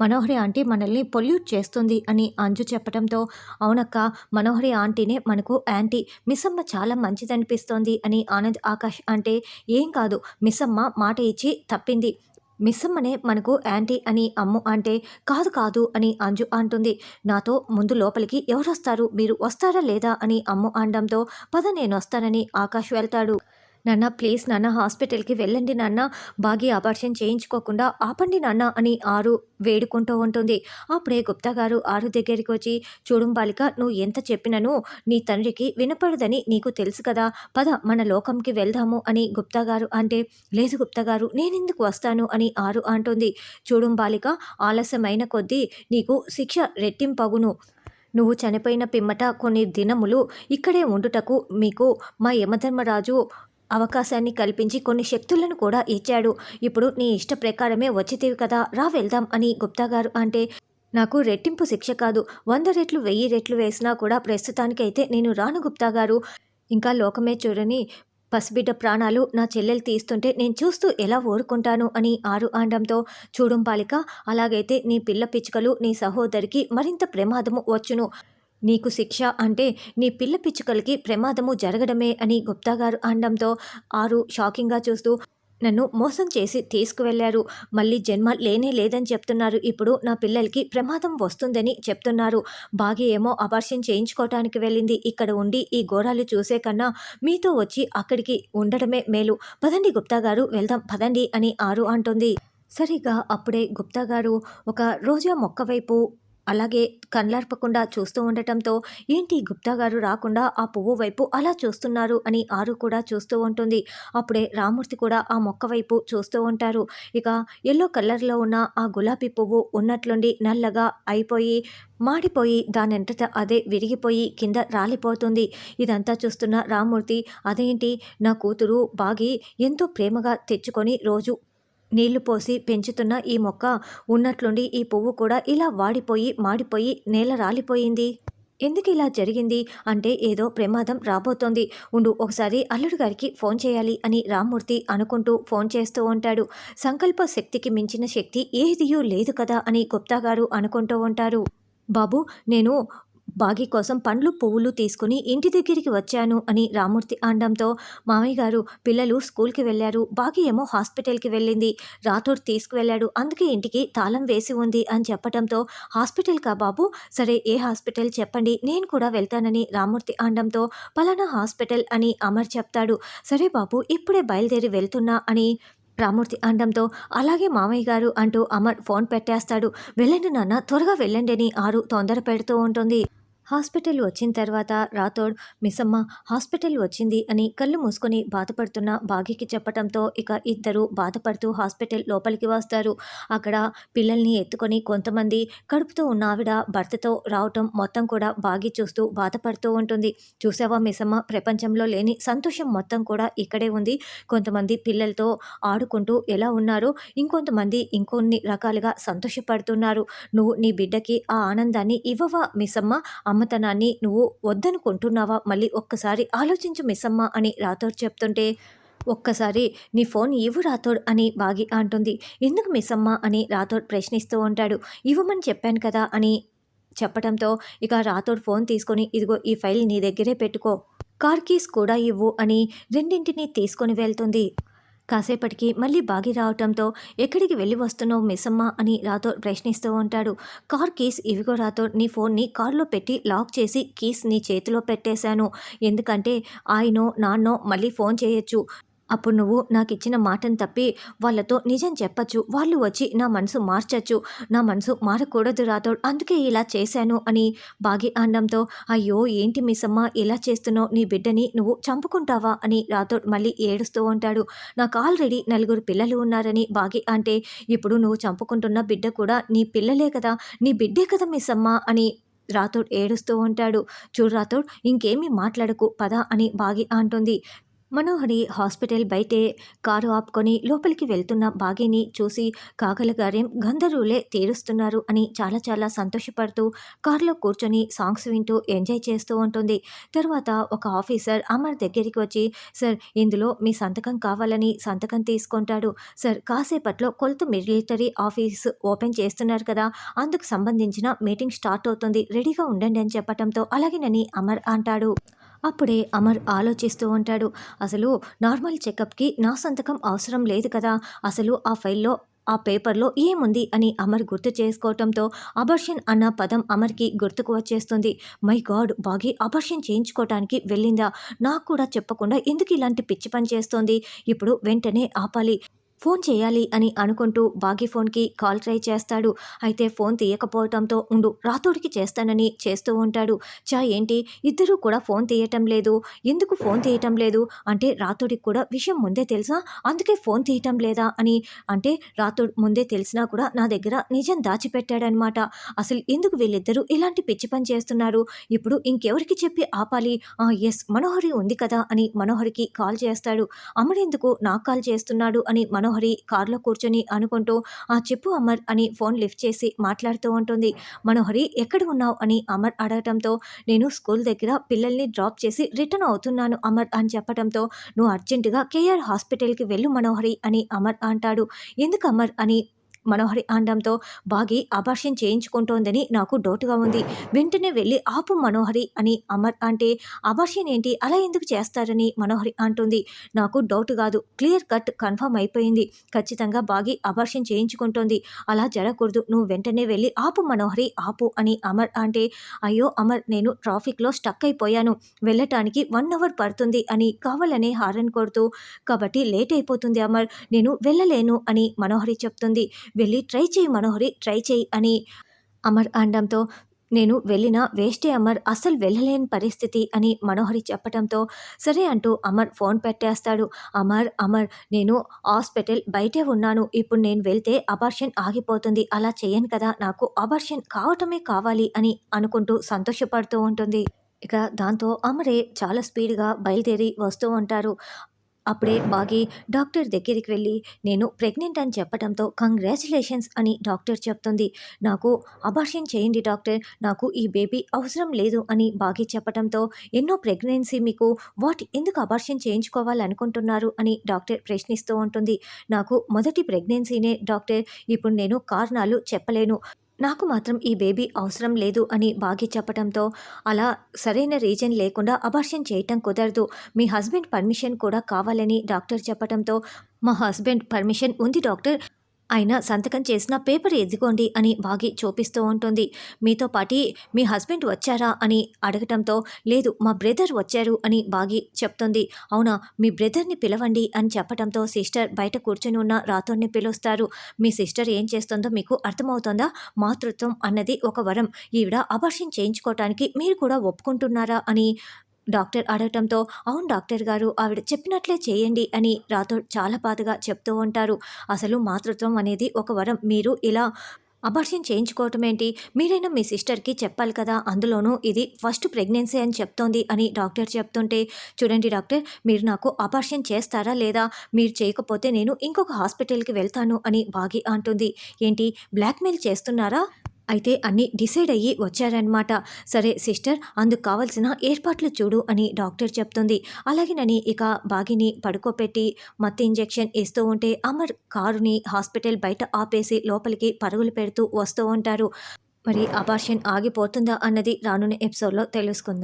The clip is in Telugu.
మనోహరి ఆంటీ మనల్ని పొల్యూట్ చేస్తుంది అని అంజు చెప్పడంతో అవునక్క మనోహరి ఆంటీనే మనకు యాంటీ. మిస్సమ్మ చాలా మంచిదనిపిస్తోంది అని ఆనంద్ ఆకాష్ అంటే ఏం కాదు మిస్సమ్మ మాట ఇచ్చి తప్పింది. మిస్సమ్మనే మనకు యాంటీ అని అమ్ము అంటే కాదు కాదు అని అంజు అంటుంది. నాతో ముందు లోపలికి ఎవరొస్తారు? మీరు వస్తారా లేదా? అని అమ్ము అనడంతో పద నేను వస్తానని ఆకాష్ వెళ్తాడు. నాన్న ప్లీజ్ నాన్న హాస్పిటల్కి వెళ్ళండి నాన్న. బాగి ఆపరేషన్ చేయించుకోకుండా ఆపండి నాన్న అని ఆరు వేడుకుంటూ ఉంటుంది. అప్పుడే గుప్తా గారు ఆరు దగ్గరికి వచ్చి చూడుంబాలిక నువ్వు ఎంత చెప్పినను నీ తండ్రికి వినపడదని నీకు తెలుసు కదా పద మన లోకంకి వెళ్దాము అని గుప్తా గారు అంటే లేదు గుప్తా గారు నేనెందుకు వస్తాను అని ఆరు అంటుంది. చూడు బాలిక ఆలస్యమైన కొద్దీ నీకు శిక్ష రెట్టింపగును. నువ్వు చనిపోయిన పిమ్మట కొన్ని దినములు ఇక్కడే ఉండుటకు మీకు మా యమధర్మరాజు అవకాశాన్ని కల్పించి కొన్ని శక్తులను కూడా ఇచ్చాడు. ఇప్పుడు నీ ఇష్ట ప్రకారమే వచ్చితేవి కదా రా వెళ్దాం అని గుప్తా గారు అంటే నాకు రెట్టింపు శిక్ష కాదు. వంద రెట్లు వెయ్యి రెట్లు వేసినా కూడా ప్రస్తుతానికైతే నేను రాను గుప్తా గారు ఇంకా లోకమే చూడని పసిబిడ్డ ప్రాణాలు నా చెల్లెలు తీస్తుంటే నేను చూస్తూ ఎలా ఊరుకుంటాను అని ఆరు ఆండంతో చూడుంపాలిక అలాగైతే నీ పిల్ల పిచ్చుకలు నీ సహోదరికి మరింత ప్రమాదము వచ్చును. నీకు శిక్ష అంటే నీ పిల్ల పిచ్చుకలకి ప్రమాదము జరగడమే అని గుప్తా గారు అనడంతో ఆరు షాకింగ్గా చూస్తూ నన్ను మోసం చేసి తీసుకువెళ్ళారు మళ్ళీ జన్మ లేనే లేదని చెప్తున్నారు. ఇప్పుడు నా పిల్లలకి ప్రమాదం వస్తుందని చెప్తున్నారు. బాగి ఏమో అబార్షన్ చేయించుకోవటానికి వెళ్ళింది. ఇక్కడ ఉండి ఈ ఘోరాలు చూసే కన్నా మీతో వచ్చి అక్కడికి ఉండడమే మేలు. పదండి గుప్తా గారు వెళ్దాం పదండి అని ఆరు అంటుంది. సరిగా అప్పుడే గుప్తా గారు ఒక రోజా మొక్క వైపు అలాగే కళ్ళర్పకుండా చూస్తూ ఉండటంతో ఏంటి గుప్తా గారు రాకుండా ఆ పువ్వు వైపు అలా చూస్తున్నారు? అని ఆరు కూడా చూస్తూ ఉంటుంది. అప్పుడే రామూర్తి కూడా ఆ మొక్క వైపు చూస్తూ ఉంటారు. ఇక ఎల్లో కలర్లో ఉన్న ఆ గులాబీ పువ్వు ఉన్నట్లుండి నల్లగా అయిపోయి మాడిపోయి దానంతట అదే విరిగిపోయి కింద రాలిపోతుంది. ఇదంతా చూస్తున్న రామూర్తి అదేంటి? నా కూతురు బాగి ఎంతో ప్రేమగా తెచ్చుకొని రోజు నీళ్ళు పోసి పెంచుతున్న ఈ మొక్క ఉన్నట్లుండి ఈ పువ్వు కూడా ఇలా వాడిపోయి మాడిపోయి నేల రాలిపోయింది. ఎందుకు ఇలా జరిగింది? అంటే ఏదో ప్రమాదం రాబోతోంది. ఉండు ఒకసారి అల్లుడు గారికి ఫోన్ చేయాలి అని రామ్మూర్తి అనుకుంటూ ఫోన్ చేస్తూ ఉంటాడు. సంకల్ప శక్తికి మించిన శక్తి ఏదియూ లేదు కదా అని గుప్తా గారు అనుకుంటూ ఉంటారు. బాబు నేను బాగి కోసం పండ్లు పువ్వులు తీసుకుని ఇంటి దగ్గరికి వచ్చాను అని రామూర్తి అనడంతో మామయ్య గారు పిల్లలు స్కూల్కి వెళ్ళారు. బాగి ఏమో హాస్పిటల్కి వెళ్ళింది. రాథోడ్ తీసుకువెళ్ళాడు. అందుకే ఇంటికి తాళం వేసి ఉంది అని చెప్పడంతో హాస్పిటల్ కా బాబు? సరే ఏ హాస్పిటల్ చెప్పండి. నేను కూడా వెళ్తానని రామూర్తి అనడంతో పలానా హాస్పిటల్ అని అమర్ చెప్తాడు. సరే బాబు ఇప్పుడే బయలుదేరి వెళ్తున్నా అని రామూర్తి అనడంతో అలాగే మామయ్య గారు అంటూ అమర్ ఫోన్ పెట్టేస్తాడు. వెళ్ళండి నాన్న త్వరగా వెళ్ళండి అని ఆరు తొందర పెడుతూ ఉంటుంది. హాస్పిటల్ వచ్చిన తర్వాత రాథోడ్ మిస్సమ్మ హాస్పిటల్ వచ్చింది అని కళ్ళు మూసుకొని బాధపడుతున్న బాగికి చెప్పడంతో ఇక ఇద్దరు బాధపడుతూ హాస్పిటల్ లోపలికి వస్తారు. అక్కడ పిల్లల్ని ఎత్తుకొని కొంతమంది కడుపుతో ఉన్న ఆవిడ భర్తతో రావటం మొత్తం కూడా బాగి చూస్తూ బాధపడుతూ ఉంటుంది. చూసావా మిస్సమ్మ ప్రపంచంలో లేని సంతోషం మొత్తం కూడా ఇక్కడే ఉంది. కొంతమంది పిల్లలతో ఆడుకుంటూ ఎలా ఉన్నారో? ఇంకొంతమంది ఇంకొన్ని రకాలుగా సంతోషపడుతున్నారు. నువ్వు నీ బిడ్డకి ఆ ఆనందాన్ని ఇవ్వవా మిస్సమ్మ? అమ్మతనాన్ని నువ్వు వద్దనుకుంటున్నావా? మళ్ళీ ఒక్కసారి ఆలోచించు మిస్సమ్మ అని రాథోడ్ చెప్తుంటే ఒక్కసారి నీ ఫోన్ ఇవ్వు రాథోడ్ అని బాగి అంటుంది. ఎందుకు మిస్సమ్మ అని రాథోడ్ ప్రశ్నిస్తూ ఉంటాడు. ఇవ్వమని చెప్పాను కదా అని చెప్పడంతో ఇక రాథోడ్ ఫోన్ తీసుకొని ఇదిగో ఈ ఫైల్ నీ దగ్గరే పెట్టుకో. కార్ కీస్ కూడా ఇవ్వు అని రెండింటినీ తీసుకొని వెళ్తుంది. కాసేపటికి మళ్ళీ బాగి రావటంతో ఎక్కడికి వెళ్ళి వస్తున్నావు మిస్సమ్మ అని రాతో ప్రశ్నిస్తూ ఉంటాడు. కార్ కీస్ ఇవిగో రాతో నీ ఫోన్ని కార్లో పెట్టి లాక్ చేసి కీస్ నీ చేతిలో పెట్టేశాను. ఎందుకంటే ఆయనో నాన్నో మళ్ళీ ఫోన్ చేయొచ్చు. అప్పుడు నువ్వు నాకు ఇచ్చిన మాటను తప్పి వాళ్ళతో నిజం చెప్పచ్చు. వాళ్ళు వచ్చి నా మనసు మార్చచ్చు. నా మనసు మారకూడదు రాథోడ్ అందుకే ఇలా చేశాను అని బాగి అనడంతో అయ్యో ఏంటి మిస్సమ్మ ఇలా చేస్తున్నావు? నీ బిడ్డని నువ్వు చంపుకుంటావా? అని రాథోడ్ మళ్ళీ ఏడుస్తూ ఉంటాడు. నాకు ఆల్రెడీ నలుగురు పిల్లలు ఉన్నారని బాగి అంటే ఇప్పుడు నువ్వు చంపుకుంటున్న బిడ్డ కూడా నీ పిల్లలే కదా నీ బిడ్డే కదా మిస్సమ్మ అని రాథోడ్ ఏడుస్తూ ఉంటాడు. చూడు రాథోడ్ ఇంకేమీ మాట్లాడకు పద అని బాగి అంటుంది. మనోహరి హాస్పిటల్ బయటే కారు ఆపుకొని లోపలికి వెళ్తున్న బాగీని చూసి కాగలగారేం గంధర్వులే తీరుస్తున్నారు అని చాలా చాలా సంతోషపడుతూ కారులో కూర్చొని సాంగ్స్ వింటూ ఎంజాయ్ చేస్తూ ఉంటుంది. తర్వాత ఒక ఆఫీసర్ అమర్ దగ్గరికి వచ్చి సార్ ఇందులో మీ సంతకం కావాలని సంతకం తీసుకుంటాడు. సార్ కాసేపట్లో కొలత మిలిటరీ ఆఫీస్ ఓపెన్ చేస్తున్నారు కదా అందుకు సంబంధించిన మీటింగ్ స్టార్ట్ అవుతుంది. రెడీగా ఉండండి అని చెప్పడంతో అలాగేనని అమర్ అంటాడు. అప్పుడే అమర్ ఆలోచిస్తూ ఉంటాడు. అసలు నార్మల్ చెకప్కి నా సంతకం అవసరం లేదు కదా. అసలు ఆ ఫైల్లో ఆ పేపర్లో ఏముంది అని అమర్ గుర్తు చేసుకోవటంతో అబర్షన్ అన్న పదం అమర్కి గుర్తుకు వచ్చేస్తుంది. మై గాడ్ బాగి అబర్షన్ చేయించుకోవటానికి వెళ్ళిందా? నాకు కూడా చెప్పకుండా ఎందుకు ఇలాంటి పిచ్చి పని చేస్తోంది? ఇప్పుడు వెంటనే ఆపాలి. ఫోన్ చేయాలి అని అనుకుంటూ బాగి ఫోన్కి కాల్ ట్రై చేస్తాడు. అయితే ఫోన్ తీయకపోవటంతో ఉండు రాతోడికి చేస్తానని చేస్తూ ఉంటాడు. చా ఏంటి? ఇద్దరూ కూడా ఫోన్ తీయటం లేదు. ఎందుకు ఫోన్ తీయటం లేదు? అంటే రాతోడికి కూడా విషయం ముందే తెలుసా? అందుకే ఫోన్ తీయటం లేదా అని అంటే రాతోడు ముందే తెలిసినా కూడా నా దగ్గర నిజం దాచిపెట్టాడనమాట. అసలు ఎందుకు వీళ్ళిద్దరూ ఇలాంటి పిచ్చి పని చేస్తున్నారు? ఇప్పుడు ఇంకెవరికి చెప్పి ఆపాలి? ఎస్ మనోహరి ఉంది కదా అని మనోహరికి కాల్ చేస్తాడు. అమరెందుకు నాకు కాల్ చేస్తున్నాడు అని మనోహర్ మనోహరి కారులో కూర్చొని అనుకుంటూ ఆ చెప్పు అమర్ అని ఫోన్ లిఫ్ట్ చేసి మాట్లాడుతూ ఉంటుంది. మనోహరి ఎక్కడ ఉన్నావు? అని అమర్ అడగటంతో నేను స్కూల్ దగ్గర పిల్లల్ని డ్రాప్ చేసి రిటర్న్ అవుతున్నాను అమర్ అని చెప్పడంతో నువ్వు అర్జెంటుగా కేఆర్ హాస్పిటల్కి వెళ్ళు మనోహరి అని అమర్ అంటాడు. ఎందుకు అమర్? అని మనోహరి అనడంతో బాగి అబార్షన్ చేయించుకుంటోందని నాకు డౌట్గా ఉంది. వెంటనే వెళ్ళి ఆపు మనోహరి అని అమర్ అంటే అబార్షన్ ఏంటి? అలా ఎందుకు చేస్తారని మనోహరి అంటుంది. నాకు డౌట్ కాదు. క్లియర్ కట్ కన్ఫర్మ్ అయిపోయింది. ఖచ్చితంగా బాగి అబార్షన్ చేయించుకుంటోంది. అలా జరగకూడదు. నువ్వు వెంటనే వెళ్ళి ఆపు మనోహరి ఆపు అని అమర్ అంటే అయ్యో అమర్ నేను ట్రాఫిక్లో స్టక్ అయిపోయాను. వెళ్ళటానికి వన్ అవర్ పడుతుంది అని కావాలనే హారన్ కొడుతూ కాబట్టి లేట్ అయిపోతుంది అమర్. నేను వెళ్ళలేను అని మనోహరి చెప్తుంది. వెళ్ళి ట్రై చేయి మనోహరి ట్రై చేయి అని అమర్ అనడంతో నేను వెళ్ళిన వేస్టే అమర్ అస్సలు వెళ్ళలేని పరిస్థితి అని మనోహరి చెప్పడంతో సరే అంటూ అమర్ ఫోన్ పెట్టేస్తాడు. అమర్ అమర్ నేను హాస్పిటల్ బయటే ఉన్నాను. ఇప్పుడు నేను వెళ్తే అబార్షన్ ఆగిపోతుంది. అలా చేయను కదా నాకు అబార్షన్ కావటమే కావాలి అని అనుకుంటూ సంతోషపడుతూ ఉంటుంది. ఇక దాంతో అమరే చాలా స్పీడ్గా బయలుదేరి వస్తూ ఉంటారు. అప్పుడే బాగి డాక్టర్ దగ్గరికి వెళ్ళి నేను ప్రెగ్నెంట్ అని చెప్పడంతో కంగ్రాచులేషన్స్ అని డాక్టర్ చెప్తుంది. నాకు అబార్షన్ చేయండి డాక్టర్ నాకు ఈ బేబీ అవసరం లేదు అని బాగి చెప్పడంతో ఎన్నో ప్రెగ్నెన్సీ మీకు వాట్ ఎందుకు అబార్షన్ చేయించుకోవాలనుకుంటున్నారు అని డాక్టర్ ప్రశ్నిస్తూ ఉంటుంది. నాకు మొదటి ప్రెగ్నెన్సీనే డాక్టర్ ఇప్పుడు నేను కారణాలు చెప్పలేను. నాకు మాత్రం ఈ బేబీ అవసరం లేదు అని బాగి చెప్పడంతో అలా సరైన రీజన్ లేకుండా అబార్షన్ చేయటం కుదరదు. మీ హస్బెండ్ పర్మిషన్ కూడా కావాలని డాక్టర్ చెప్పడంతో మా హస్బెండ్ పర్మిషన్ ఉంది డాక్టర్. ఆయన సంతకం చేసిన పేపర్ ఎదుకోండి అని బాగి చూపిస్తూ ఉంటుంది. మీతో పాటి మీ హస్బెండ్ వచ్చారా అని అడగటంతో లేదు మా బ్రదర్ వచ్చారు అని బాగి చెప్తుంది. అవునా మీ బ్రదర్ని పిలవండి అని చెప్పడంతో సిస్టర్ బయట కూర్చొని ఉన్న రాతోని పిలుస్తారు. మీ సిస్టర్ ఏం చేస్తుందో మీకు అర్థమవుతుందా? మాతృత్వం అన్నది ఒక వరం. ఈవిడ అబార్షన్ చేయించుకోవటానికి మీరు కూడా ఒప్పుకుంటున్నారా అని డాక్టర్ అడగటంతో అవును డాక్టర్ గారు ఆవిడ చెప్పినట్లే చేయండి అని రాథోడ్ చాలా బాధగా చెప్తూ ఉంటారు. అసలు మాతృత్వం అనేది ఒక వరం. మీరు ఇలా అబార్షన్ చేయించుకోవటం ఏంటి? మీరైనా మీ సిస్టర్కి చెప్పాలి కదా? అందులోనూ ఇది ఫస్ట్ ప్రెగ్నెన్సీ అని చెప్తోంది అని డాక్టర్ చెప్తుంటే చూడండి డాక్టర్ మీరు నాకు అబార్షన్ చేస్తారా లేదా? మీరు చేయకపోతే నేను ఇంకొక హాస్పిటల్కి వెళ్తాను అని బాగి అంటుంది. ఏంటి బ్లాక్మెయిల్ చేస్తున్నారా? అయితే అన్నీ డిసైడ్ అయ్యి వచ్చారనమాట సరే సిస్టర్ అందుకు కావలసిన ఏర్పాట్లు చూడు అని డాక్టర్ చెప్తుంది. అలాగేనని ఇక బాగిని పడుకోపెట్టి మత్తు ఇంజెక్షన్ ఇస్తూ ఉంటే అమర్ కారుని హాస్పిటల్ బయట ఆపేసి లోపలికి పరుగులు పెడుతూ వస్తూ ఉంటారు. మరి అబార్షన్ ఆగిపోతుందా అన్నది రానున్న ఎపిసోడ్లో తెలుసుకుందాం.